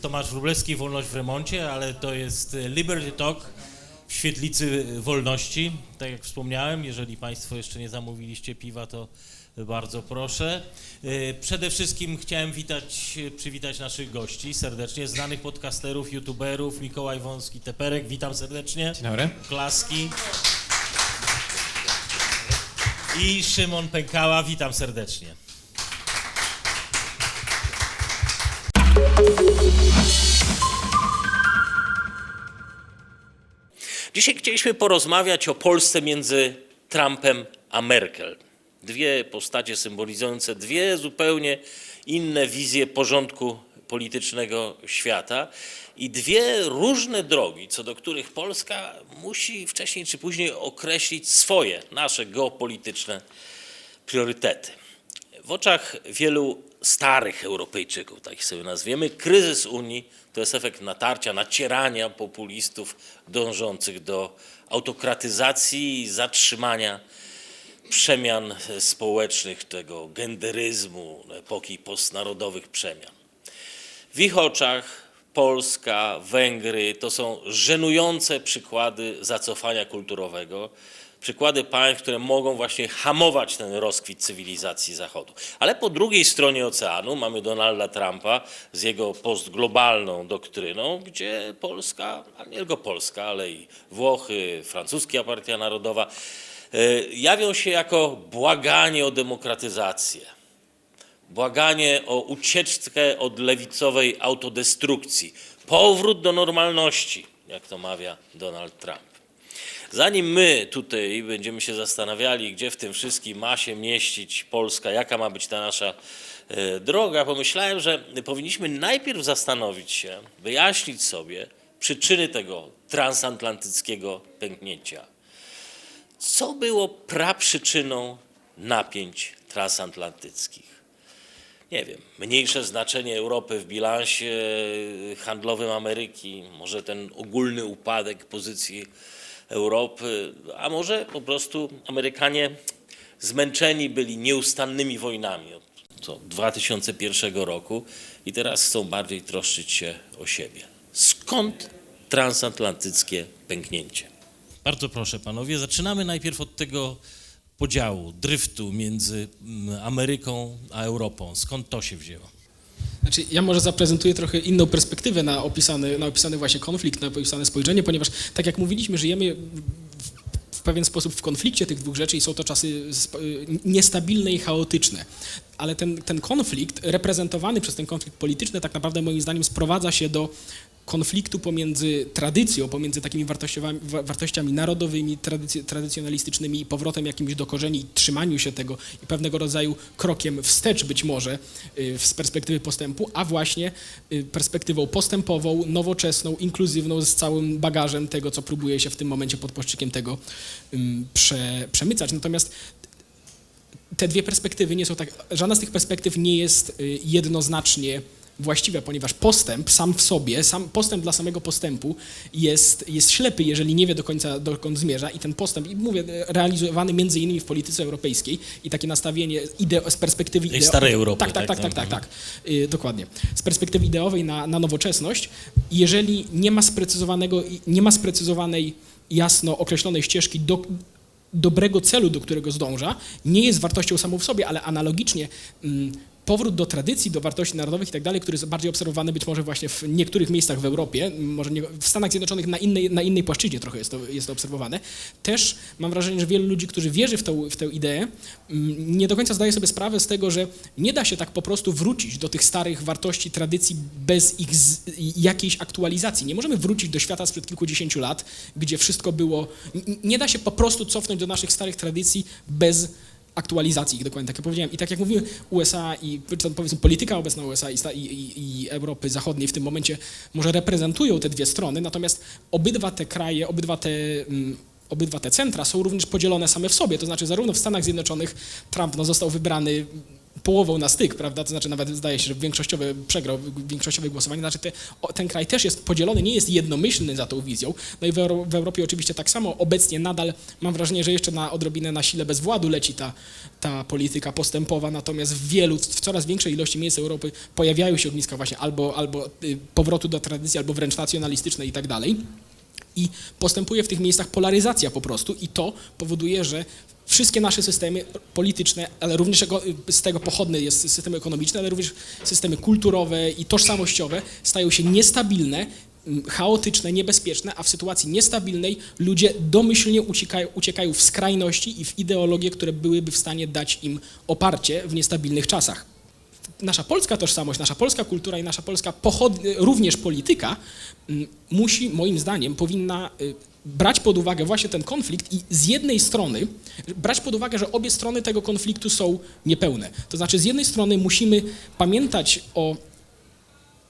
Tomasz Wróblewski, Wolność w remoncie, ale to jest e, Liberty Talk w świetlicy wolności. Tak jak wspomniałem, jeżeli Państwo jeszcze nie zamówiliście piwa, to bardzo proszę. E, Przede wszystkim chciałem witać, e, przywitać naszych gości serdecznie, znanych podcasterów, youtuberów, Mikołaj Wąski, Teperek, witam serdecznie. Dzień dobry. Klaski. I Szymon Pękała, witam serdecznie. Dzisiaj chcieliśmy porozmawiać o Polsce między Trumpem a Merkel. Dwie postacie symbolizujące dwie zupełnie inne wizje porządku politycznego świata i dwie różne drogi, co do których Polska musi wcześniej czy później określić swoje, nasze geopolityczne priorytety. W oczach wielu starych Europejczyków, tak ich sobie nazwiemy, kryzys Unii to jest efekt natarcia, nacierania populistów dążących do autokratyzacji i zatrzymania przemian społecznych, tego genderyzmu, epoki postnarodowych przemian. W ich oczach Polska, Węgry to są żenujące przykłady zacofania kulturowego, przykłady państw, które mogą właśnie hamować ten rozkwit cywilizacji Zachodu. Ale po drugiej stronie oceanu mamy Donalda Trumpa z jego postglobalną doktryną, gdzie Polska, a nie tylko Polska, ale i Włochy, francuska partia narodowa, e, jawią się jako błaganie o demokratyzację błaganie o ucieczkę od lewicowej autodestrukcji, powrót do normalności, jak to mawia Donald Trump. Zanim my tutaj będziemy się zastanawiali, gdzie w tym wszystkim ma się mieścić Polska, jaka ma być ta nasza e, droga, pomyślałem, że powinniśmy najpierw zastanowić się, wyjaśnić sobie przyczyny tego transatlantyckiego pęknięcia. Co było praprzyczyną napięć transatlantyckich? Nie wiem, mniejsze znaczenie Europy w bilansie handlowym Ameryki, może ten ogólny upadek pozycji Europy, a może po prostu Amerykanie zmęczeni byli nieustannymi wojnami od co, 2001 roku i teraz chcą bardziej troszczyć się o siebie. Skąd transatlantyckie pęknięcie? Bardzo proszę panowie, zaczynamy najpierw od tego podziału, dryftu między mm, Ameryką a Europą. Skąd to się wzięło? Znaczy, ja może zaprezentuję trochę inną perspektywę na opisany, na opisany właśnie konflikt, na opisane spojrzenie, ponieważ tak jak mówiliśmy, żyjemy w, pewien sposób w konflikcie tych dwóch rzeczy i są to czasy sp- niestabilne i chaotyczne. Ale ten, ten konflikt, reprezentowany przez ten konflikt polityczny, tak naprawdę moim zdaniem sprowadza się do konfliktu pomiędzy tradycją, pomiędzy takimi wartościami, wa- wartościami narodowymi, tradycy, tradycjonalistycznymi i powrotem jakimś do korzeni, i trzymaniu się tego i pewnego rodzaju krokiem wstecz być może y, z perspektywy postępu, a właśnie y, perspektywą postępową, nowoczesną, inkluzywną, z całym bagażem tego, co próbuje się w tym momencie pod płaszczykiem tego prze, przemycać. Natomiast te dwie perspektywy nie są tak, żadna z tych perspektyw nie jest y, jednoznacznie właściwa, ponieważ postęp sam w sobie, sam postęp dla samego postępu jest, jest ślepy, jeżeli nie wie do końca dokąd zmierza i ten postęp, i mówię, realizowany między innymi w polityce europejskiej i takie nastawienie ideo, z perspektywy ideo- starej Europy, Tak, tak, tak? tak, tak, Mhm. tak, tak. Y, dokładnie. Z perspektywy ideowej na, na nowoczesność, jeżeli nie ma sprecyzowanego, nie ma sprecyzowanej, jasno określonej ścieżki do, dobrego celu, do którego zdąża, nie jest wartością samą w sobie, ale analogicznie mm, powrót do tradycji, do wartości narodowych i tak dalej, który jest bardziej obserwowany być może właśnie w niektórych miejscach w Europie, może nie, w Stanach Zjednoczonych na innej, na innej płaszczyźnie trochę jest to, jest to obserwowane. Też mam wrażenie, że wielu ludzi, którzy wierzy w, tą, w tę ideę, nie do końca zdaje sobie sprawę z tego, że nie da się tak po prostu wrócić do tych starych wartości, tradycji bez ich z, jakiejś aktualizacji. Nie możemy wrócić do świata sprzed kilkudziesięciu lat, gdzie wszystko było... Nie da się po prostu cofnąć do naszych starych tradycji bez aktualizacji ich dokładnie, tak jak powiedziałem. I tak jak mówiłem, USA i powiedzmy polityka obecna USA i, i, i Europy Zachodniej w tym momencie może reprezentują te dwie strony, natomiast obydwa te kraje, obydwa te mm, obydwa te centra są również podzielone same w sobie. To znaczy zarówno w Stanach Zjednoczonych Trump no, został wybrany połową na styk, prawda? To znaczy nawet zdaje się, że większościowe przegrał większościowe głosowanie. Znaczy te, o, ten kraj też jest podzielony, nie jest jednomyślny za tą wizją. No i w, w Europie oczywiście tak samo. Obecnie nadal mam wrażenie, że jeszcze na odrobinę na sile bezwładu leci ta, ta polityka postępowa, natomiast w wielu, w coraz większej ilości miejsc Europy pojawiają się ogniska właśnie albo, albo y, powrotu do tradycji, albo wręcz nacjonalistycznej i tak dalej. I postępuje w tych miejscach polaryzacja po prostu i to powoduje, że wszystkie nasze systemy polityczne, ale również z tego pochodny jest system ekonomiczny, ale również systemy kulturowe i tożsamościowe stają się niestabilne, m, chaotyczne, niebezpieczne, a w sytuacji niestabilnej ludzie domyślnie uciekają, uciekają w skrajności i w ideologie, które byłyby w stanie dać im oparcie w niestabilnych czasach. Nasza polska tożsamość, nasza polska kultura i nasza polska pochod, również polityka mm, musi, moim zdaniem, powinna y, brać pod uwagę właśnie ten konflikt i z jednej strony brać pod uwagę, że obie strony tego konfliktu są niepełne. To znaczy z jednej strony musimy pamiętać o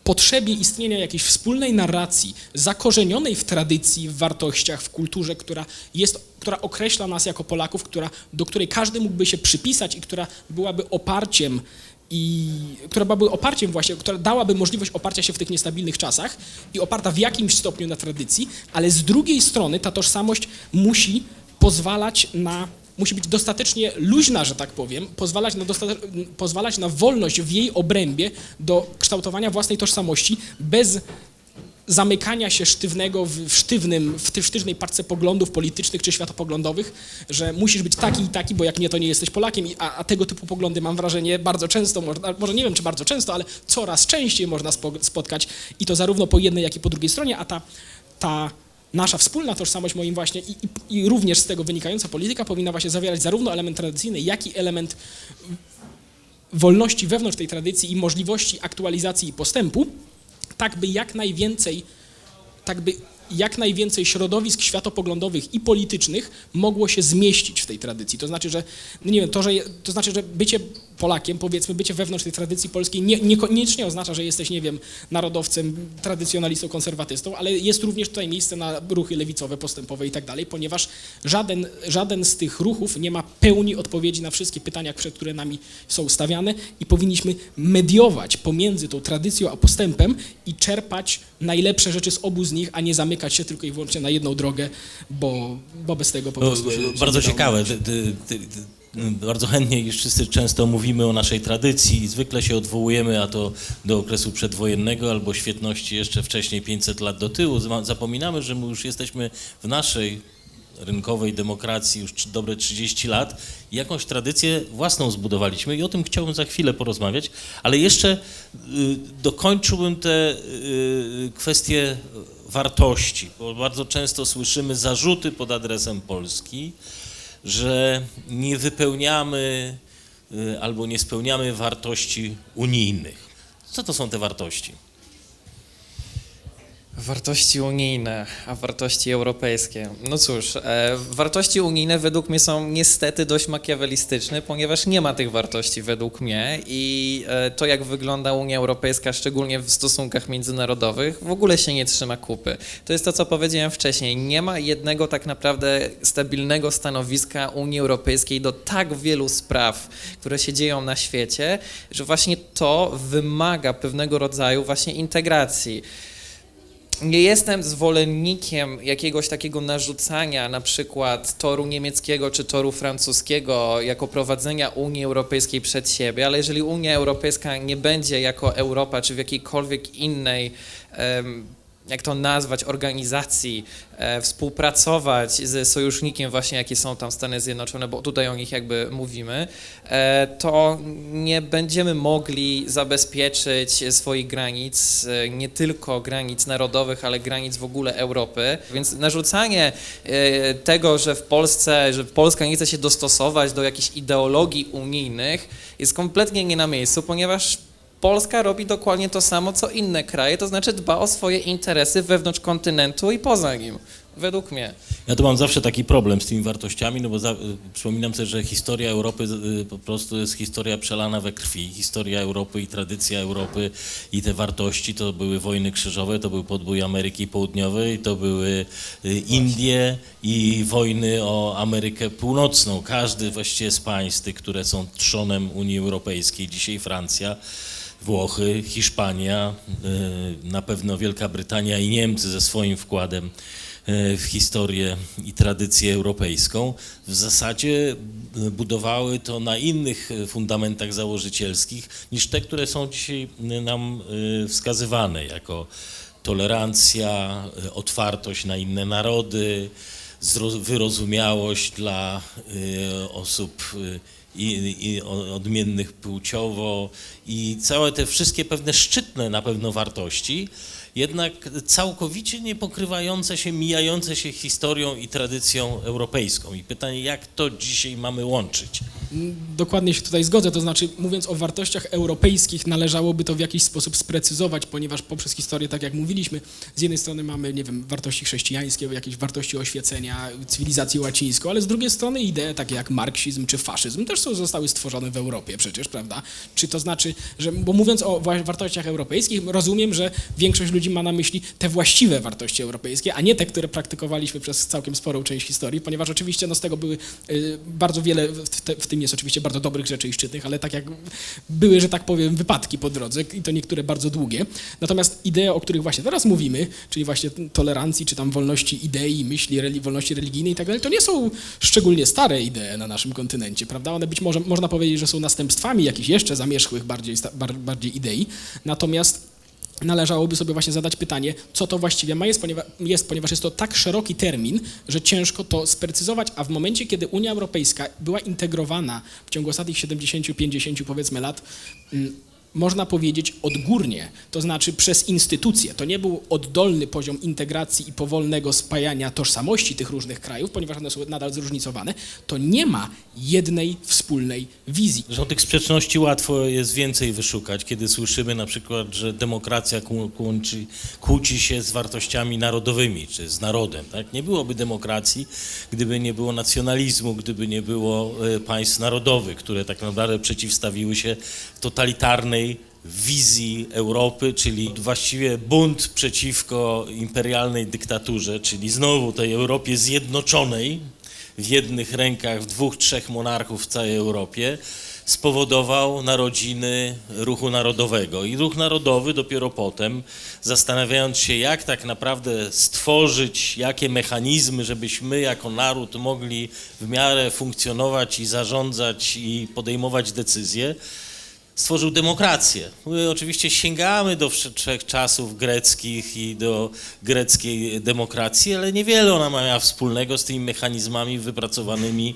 potrzebie istnienia jakiejś wspólnej narracji, zakorzenionej w tradycji, w wartościach, w kulturze, która jest, która określa nas jako Polaków, która, do której każdy mógłby się przypisać i która byłaby oparciem i która byłaby oparciem właśnie, która dałaby możliwość oparcia się w tych niestabilnych czasach i oparta w jakimś stopniu na tradycji, ale z drugiej strony ta tożsamość musi pozwalać na musi być dostatecznie luźna, że tak powiem, pozwalać na, pozwalać na wolność w jej obrębie do kształtowania własnej tożsamości bez zamykania się sztywnego w, sztywnym, w ty- sztywnej parce poglądów politycznych czy światopoglądowych, że musisz być taki i taki, bo jak nie, to nie jesteś Polakiem, a, a tego typu poglądy mam wrażenie bardzo często, może nie wiem czy bardzo często, ale coraz częściej można spo, spotkać. I to zarówno po jednej, jak i po drugiej stronie, a ta, ta nasza wspólna tożsamość moim właśnie i, i, i również z tego wynikająca polityka powinna właśnie zawierać zarówno element tradycyjny, jak i element wolności wewnątrz tej tradycji i możliwości aktualizacji i postępu, tak by jak najwięcej, tak by jak najwięcej środowisk światopoglądowych i politycznych mogło się zmieścić w tej tradycji. To znaczy, że no nie wiem, to, że, to znaczy, że bycie Polakiem, powiedzmy, bycie wewnątrz tej tradycji polskiej nie, niekoniecznie oznacza, że jesteś, nie wiem, narodowcem, tradycjonalistą, konserwatystą, ale jest również tutaj miejsce na ruchy lewicowe, postępowe i tak dalej, ponieważ żaden, żaden z tych ruchów nie ma pełni odpowiedzi na wszystkie pytania, przed które nami są stawiane i powinniśmy mediować pomiędzy tą tradycją a postępem i czerpać najlepsze rzeczy z obu z nich, a nie zamykać się tylko i wyłącznie na jedną drogę, bo, bo bez tego po No, prostu się, bardzo ciekawe. Ty, ty, ty, ty, bardzo chętnie już wszyscy często mówimy o naszej tradycji i zwykle się odwołujemy, a to do okresu przedwojennego albo świetności jeszcze wcześniej 500 lat do tyłu. Zapominamy, że my już jesteśmy w naszej rynkowej demokracji już dobre 30 lat i jakąś tradycję własną zbudowaliśmy i o tym chciałbym za chwilę porozmawiać, ale jeszcze y, dokończyłbym te y, kwestie wartości, bo bardzo często słyszymy zarzuty pod adresem Polski, że nie wypełniamy y, albo nie spełniamy wartości unijnych. Co to są te wartości? Wartości unijne, a wartości europejskie. No cóż, e, wartości unijne według mnie są niestety dość makiawelistyczne, ponieważ nie ma tych wartości według mnie i e, to, jak wygląda Unia Europejska, szczególnie w stosunkach międzynarodowych, w ogóle się nie trzyma kupy. To jest to, co powiedziałem wcześniej. Nie ma jednego tak naprawdę stabilnego stanowiska Unii Europejskiej do tak wielu spraw, które się dzieją na świecie, że właśnie to wymaga pewnego rodzaju właśnie integracji nie jestem zwolennikiem jakiegoś takiego narzucania na przykład toru niemieckiego czy toru francuskiego jako prowadzenia Unii Europejskiej przed siebie, ale jeżeli Unia Europejska nie będzie jako Europa czy w jakiejkolwiek innej jak to nazwać, organizacji, e, współpracować z sojusznikiem właśnie, jakie są tam Stany Zjednoczone, bo tutaj o nich jakby mówimy, e, to nie będziemy mogli zabezpieczyć swoich granic, e, nie tylko granic narodowych, ale granic w ogóle Europy. Więc narzucanie tego, że w Polsce, że Polska nie chce się dostosować do jakichś ideologii unijnych, jest kompletnie nie na miejscu, ponieważ Polska robi dokładnie to samo, co inne kraje, to znaczy dba o swoje interesy wewnątrz kontynentu i poza nim. według mnie. Ja tu mam zawsze taki problem z tymi wartościami, no bo za, y, przypominam sobie, że historia Europy y, po prostu jest historia przelana we krwi. Historia Europy i tradycja Europy i te wartości to były wojny krzyżowe, to był podbój Ameryki Południowej, to były y, Indie i wojny o Amerykę Północną. Każdy właściwie z państw, które są trzonem Unii Europejskiej, dzisiaj Francja, Włochy, Hiszpania, y, na pewno Wielka Brytania i Niemcy ze swoim wkładem y, w historię i tradycję europejską, w zasadzie y, budowały to na innych fundamentach założycielskich niż te, które są dzisiaj nam wskazywane jako tolerancja, otwartość na inne narody, wyrozumiałość dla osób i, i odmiennych płciowo i całe te wszystkie pewne szczytne na pewno wartości, jednak całkowicie nie pokrywające się, mijające się historią i tradycją europejską. I pytanie, jak to dzisiaj mamy łączyć? Dokładnie się tutaj zgodzę, to znaczy mówiąc o wartościach europejskich należałoby to w jakiś sposób sprecyzować, ponieważ poprzez historię, tak jak mówiliśmy, z jednej strony mamy, nie wiem, wartości chrześcijańskie, jakieś wartości oświecenia, cywilizację łacińską, ale z drugiej strony idee takie jak marksizm czy faszyzm też są, zostały stworzone w Europie przecież, prawda? Czy to znaczy, że, bo mówiąc o wa- wartościach europejskich, rozumiem, że większość ludzi ma na myśli te właściwe wartości europejskie, a nie te, które praktykowaliśmy przez całkiem sporą część historii, ponieważ oczywiście no, z tego były y, bardzo wiele, w, te, w tym jest oczywiście bardzo dobrych rzeczy i szczytnych, ale tak jak były, że tak powiem, wypadki po drodze i to niektóre bardzo długie. Natomiast idee, o których właśnie teraz mówimy, czyli właśnie tolerancji, czy tam wolności idei, myśli, wolności religijnej i tak dalej, to nie są szczególnie stare idee na naszym kontynencie, prawda? One być może, można powiedzieć, że są następstwami jakichś jeszcze zamierzchłych bardziej, bardziej idei, natomiast należałoby sobie właśnie zadać pytanie, co to właściwie ma jest ponieważ, jest, ponieważ jest to tak szeroki termin, że ciężko to sprecyzować, a w momencie, kiedy Unia Europejska była integrowana w ciągu ostatnich 70-50 powiedzmy lat, mm, można powiedzieć odgórnie, to znaczy przez instytucje. To nie był oddolny poziom integracji i powolnego spajania tożsamości tych różnych krajów, ponieważ one są nadal zróżnicowane, to nie ma jednej wspólnej wizji. Zresztą tych sprzeczności łatwo jest więcej wyszukać, kiedy słyszymy na przykład, że demokracja kłó- kłóci, kłóci się z wartościami narodowymi, czy z narodem. Tak? Nie byłoby demokracji, gdyby nie było nacjonalizmu, gdyby nie było e, państw narodowych, które tak naprawdę przeciwstawiły się totalitarnej wizji Europy, czyli właściwie bunt przeciwko imperialnej dyktaturze, czyli znowu tej Europie zjednoczonej, w jednych rękach, w dwóch, trzech monarchów w całej Europie, spowodował narodziny ruchu narodowego. I ruch narodowy dopiero potem, zastanawiając się, jak tak naprawdę stworzyć, jakie mechanizmy, żebyśmy jako naród mogli w miarę funkcjonować i zarządzać i podejmować decyzje, stworzył demokrację. My oczywiście sięgamy do wszech czasów greckich i do greckiej demokracji, ale niewiele ona ma wspólnego z tymi mechanizmami wypracowanymi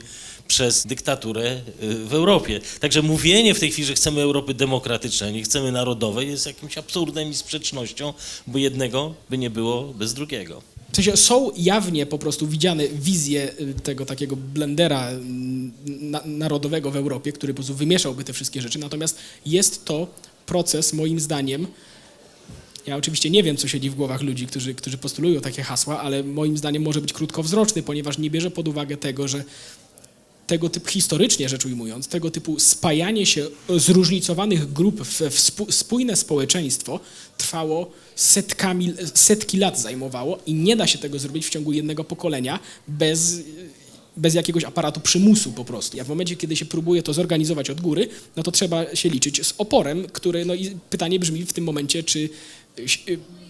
przez dyktaturę y, w Europie. Także mówienie w tej chwili, że chcemy Europy demokratycznej, nie chcemy narodowej, jest jakimś absurdem i sprzecznością, bo jednego by nie było bez drugiego. W sensie są jawnie po prostu widziane wizje y, tego takiego blendera mm, na, narodowego w Europie, który po prostu wymieszałby te wszystkie rzeczy, natomiast jest to proces, moim zdaniem, ja oczywiście nie wiem, co siedzi w głowach ludzi, którzy, którzy postulują takie hasła, ale moim zdaniem może być krótkowzroczny, ponieważ nie bierze pod uwagę tego, że tego typu, historycznie rzecz ujmując, tego typu spajanie się zróżnicowanych grup w, w spójne społeczeństwo trwało setkami, setki lat zajmowało i nie da się tego zrobić w ciągu jednego pokolenia bez, bez jakiegoś aparatu przymusu po prostu. A w momencie, kiedy się próbuje to zorganizować od góry, no to trzeba się liczyć z oporem, który, no i pytanie brzmi w tym momencie, czy,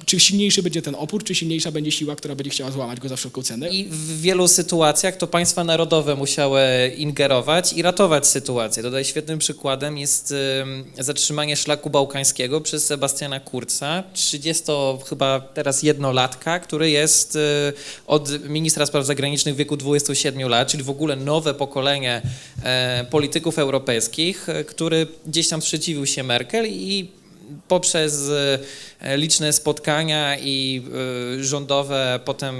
czy silniejszy będzie ten opór, czy silniejsza będzie siła, która będzie chciała złamać go za wszelką cenę. I w wielu sytuacjach to państwa narodowe musiały ingerować i ratować sytuację. Tutaj świetnym przykładem jest ym, zatrzymanie szlaku bałkańskiego przez Sebastiana Kurza, 30 chyba teraz jednolatka, który jest y, od ministra spraw zagranicznych w wieku 27 lat, czyli w ogóle nowe pokolenie e, polityków europejskich, e, który gdzieś tam sprzeciwił się Merkel i poprzez e, liczne spotkania i e, rządowe potem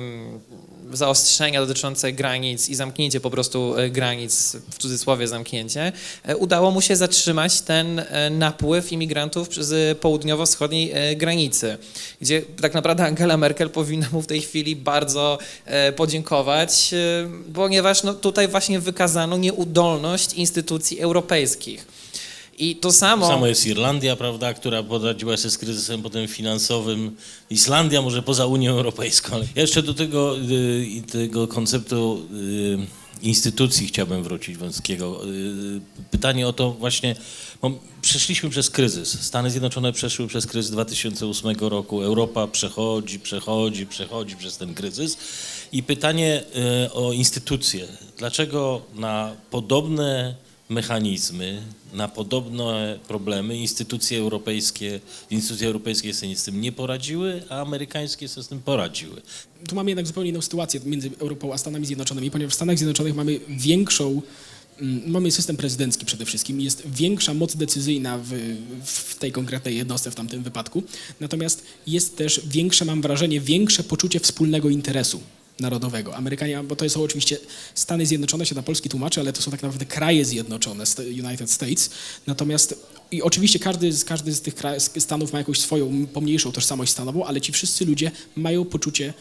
zaostrzenia dotyczące granic i zamknięcie po prostu e, granic, w cudzysłowie zamknięcie, udało mu się zatrzymać ten napływ imigrantów z południowo-wschodniej granicy, gdzie tak naprawdę Angela Merkel powinna mu w tej chwili bardzo podziękować, ponieważ no, tutaj właśnie wykazano nieudolność instytucji europejskich. I to samo... Samo jest Irlandia, prawda, która poradziła sobie z kryzysem potem finansowym. Islandia może poza Unią Europejską. Ale jeszcze do tego, y, tego konceptu y, instytucji chciałbym wrócić wąskiego. Y, Pytanie o to właśnie, przeszliśmy przez kryzys. Stany Zjednoczone przeszły przez kryzys 2008 roku. Europa przechodzi, przechodzi, przechodzi przez ten kryzys. I pytanie o instytucje. Dlaczego na podobne mechanizmy, na podobne problemy instytucje europejskie, instytucje europejskie sobie z tym nie poradziły, a amerykańskie sobie z tym poradziły. tu mamy jednak zupełnie inną sytuację między Europą a Stanami Zjednoczonymi, ponieważ w Stanach Zjednoczonych mamy większą, mm, mamy system prezydencki przede wszystkim, jest większa moc decyzyjna w, w tej konkretnej jednostce w tamtym wypadku, natomiast jest też większe, mam wrażenie, większe poczucie wspólnego interesu narodowego. Amerykanie, bo to są oczywiście Stany Zjednoczone, się na polski tłumaczy, ale to są tak naprawdę kraje zjednoczone, United States. Natomiast i oczywiście każdy z, każdy z tych stanów ma jakąś swoją pomniejszą tożsamość stanową, ale ci wszyscy ludzie mają poczucie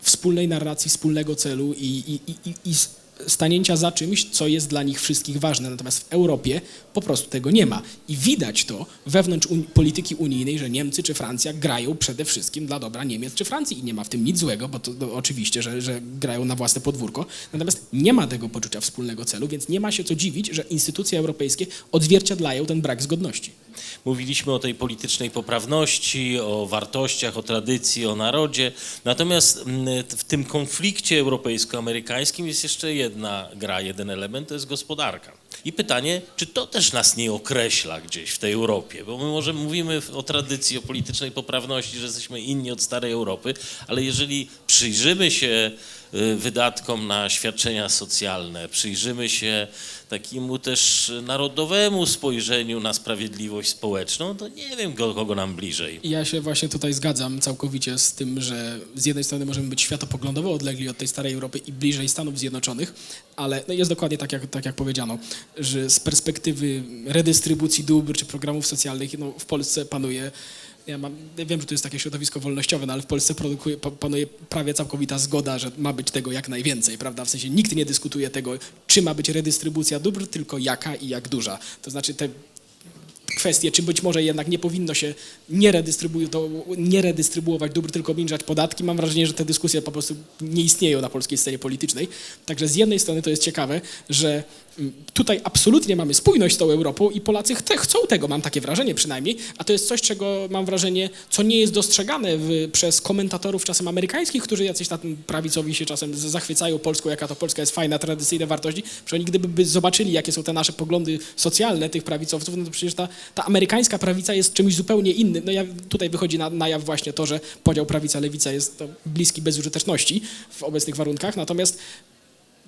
wspólnej narracji, wspólnego celu i, i, i, i stanięcia za czymś, co jest dla nich wszystkich ważne. Natomiast w Europie po prostu tego nie ma. I widać to wewnątrz uni- polityki unijnej, że Niemcy czy Francja grają przede wszystkim dla dobra Niemiec czy Francji i nie ma w tym nic złego, bo to, to oczywiście, że, że grają na własne podwórko. Natomiast nie ma tego poczucia wspólnego celu, więc nie ma się co dziwić, że instytucje europejskie odzwierciedlają ten brak zgodności. Mówiliśmy o tej politycznej poprawności, o wartościach, o tradycji, o narodzie. Natomiast mm, w tym konflikcie europejsko-amerykańskim jest jeszcze jedna gra, jeden element, to jest gospodarka. I pytanie, czy to też nas nie określa gdzieś w tej Europie? Bo my może mówimy o tradycji, o politycznej poprawności, że jesteśmy inni od starej Europy, ale jeżeli przyjrzymy się y, wydatkom na świadczenia socjalne, przyjrzymy się takiemu też narodowemu spojrzeniu na sprawiedliwość społeczną, to nie wiem, ko- kogo nam bliżej. Ja się właśnie tutaj zgadzam całkowicie z tym, że z jednej strony możemy być światopoglądowo odlegli od tej starej Europy i bliżej Stanów Zjednoczonych, ale no jest dokładnie tak jak, tak, jak powiedziano, że z perspektywy redystrybucji dóbr czy programów socjalnych no, w Polsce panuje. Ja, mam, ja wiem, że to jest takie środowisko wolnościowe, no ale w Polsce produkuje, pa- panuje prawie całkowita zgoda, że ma być tego jak najwięcej, prawda? W sensie nikt nie dyskutuje tego, czy ma być redystrybucja dóbr, tylko jaka i jak duża. To znaczy te kwestie, czy być może jednak nie powinno się nie, nie redystrybuować dóbr, tylko obniżać podatki. Mam wrażenie, że te dyskusje po prostu nie istnieją na polskiej scenie politycznej. Także z jednej strony to jest ciekawe, że tutaj absolutnie mamy spójność z tą Europą i Polacy ch- chcą tego, mam takie wrażenie przynajmniej, a to jest coś, czego mam wrażenie, co nie jest dostrzegane w, przez komentatorów czasem amerykańskich, którzy jacyś tam prawicowi się czasem zachwycają Polską, jaka to Polska jest fajna, tradycyjne wartości, że oni gdyby by zobaczyli, jakie są te nasze poglądy socjalne tych prawicowców, no to przecież ta, ta amerykańska prawica jest czymś zupełnie innym. No ja, tutaj wychodzi na, na jaw właśnie to, że podział prawica-lewica jest bliski bezużyteczności w obecnych warunkach, natomiast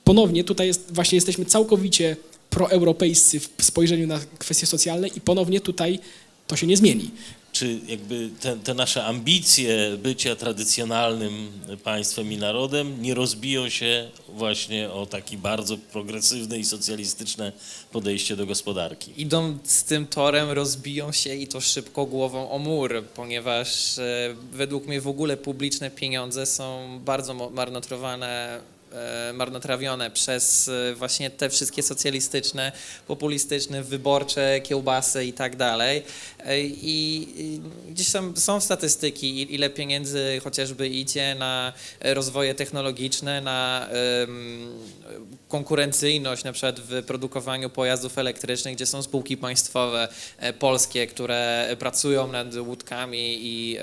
ponownie tutaj jest, właśnie jesteśmy całkowicie proeuropejscy w spojrzeniu na kwestie socjalne i ponownie tutaj to się nie zmieni. Czy jakby te, te nasze ambicje bycia tradycjonalnym państwem i narodem nie rozbiją się właśnie o taki bardzo progresywne i socjalistyczne podejście do gospodarki? Idąc tym torem rozbiją się i to szybko głową o mur, ponieważ e, według mnie w ogóle publiczne pieniądze są bardzo mo- marnotrawione, e, marnotrawione przez e, właśnie te wszystkie socjalistyczne, populistyczne, wyborcze kiełbasy i tak dalej. E, I gdzieś tam są statystyki, ile pieniędzy chociażby idzie na rozwoje technologiczne, na konkurencyjność na przykład w produkowaniu pojazdów elektrycznych, gdzie są spółki państwowe polskie, które pracują nad łódkami i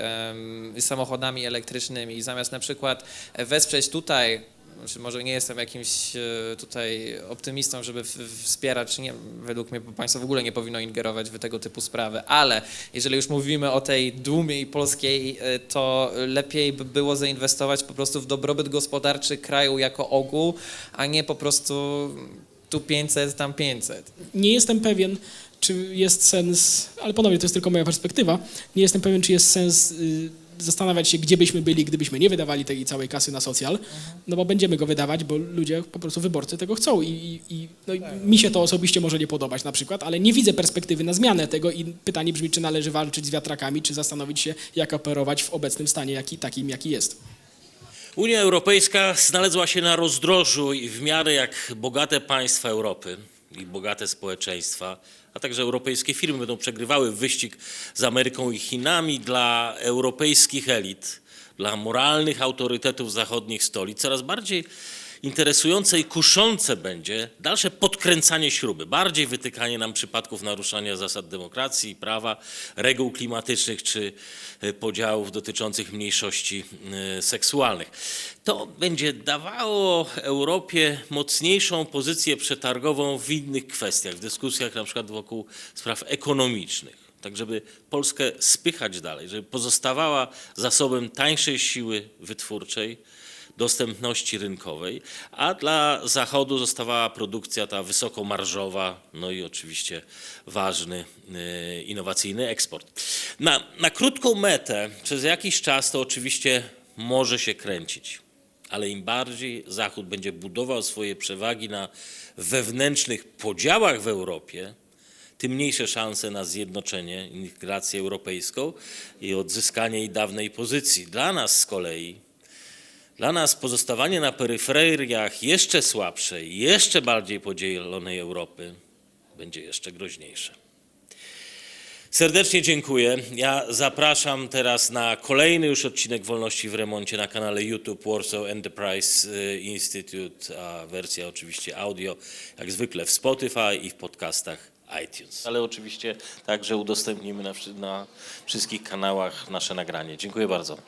samochodami elektrycznymi. I zamiast na przykład wesprzeć tutaj znaczy może nie jestem jakimś e, tutaj optymistą, żeby wspierać, czy nie, według mnie państwo w ogóle nie powinno ingerować w tego typu sprawy, ale jeżeli już mówimy o tej dumie polskiej, e, to lepiej by było zainwestować po prostu w dobrobyt gospodarczy kraju jako ogół, a nie po prostu tu 500, tam 500. Nie jestem pewien, czy jest sens, ale ponownie to jest tylko moja perspektywa, nie jestem pewien, czy jest sens y, zastanawiać się, gdzie byśmy byli, gdybyśmy nie wydawali tej całej kasy na socjal, no bo będziemy go wydawać, bo ludzie, po prostu wyborcy tego chcą i, i, no mi się to osobiście może nie podobać na przykład, ale nie widzę perspektywy na zmianę tego i pytanie brzmi, czy należy walczyć z wiatrakami, czy zastanowić się, jak operować w obecnym stanie, jaki, takim, jaki jest. Unia Europejska znalazła się na rozdrożu i w miarę jak bogate państwa Europy i bogate społeczeństwa, a także europejskie firmy będą przegrywały wyścig z Ameryką i Chinami dla europejskich elit, dla moralnych autorytetów zachodnich stolic, coraz bardziej interesujące i kuszące będzie dalsze podkręcanie śruby, bardziej wytykanie nam przypadków naruszania zasad demokracji prawa, reguł klimatycznych czy e, podziałów dotyczących mniejszości e, seksualnych. To będzie dawało Europie mocniejszą pozycję przetargową w innych kwestiach, w dyskusjach na przykład wokół spraw ekonomicznych tak żeby Polskę spychać dalej, żeby pozostawała zasobem tańszej siły wytwórczej, dostępności rynkowej, a dla Zachodu zostawała produkcja ta wysokomarżowa, no i oczywiście ważny y, innowacyjny eksport. Na, na krótką metę przez jakiś czas to oczywiście może się kręcić. Ale im bardziej Zachód będzie budował swoje przewagi na wewnętrznych podziałach w Europie, tym mniejsze szanse na zjednoczenie, integrację europejską i odzyskanie jej dawnej pozycji. Dla nas z kolei, dla nas pozostawanie na peryferiach jeszcze słabszej, jeszcze bardziej podzielonej Europy będzie jeszcze groźniejsze. Serdecznie dziękuję. Ja zapraszam teraz na kolejny już odcinek Wolności w Remoncie na kanale YouTube Warsaw Enterprise y, Institute, a wersja oczywiście audio, jak zwykle w Spotify i w podcastach iTunes. Ale oczywiście także udostępnimy na, na wszystkich kanałach nasze nagranie. Dziękuję bardzo.